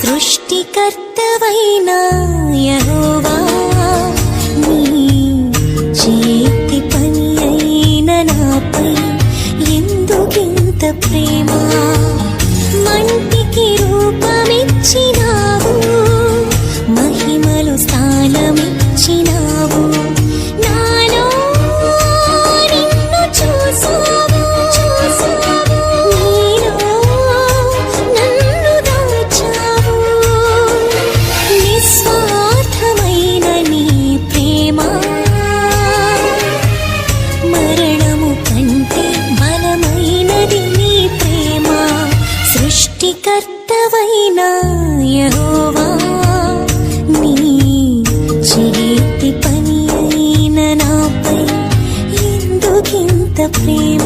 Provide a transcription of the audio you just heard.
సృష్టికర్తవైన యెహోవా నీ చేతి పని అయిన నాపై ఎందుకింత ప్రేమ? సృష్టికర్తవైన యహోవా నీ చేతి పని అయిన నాపై ఎందుకింత ప్రేమ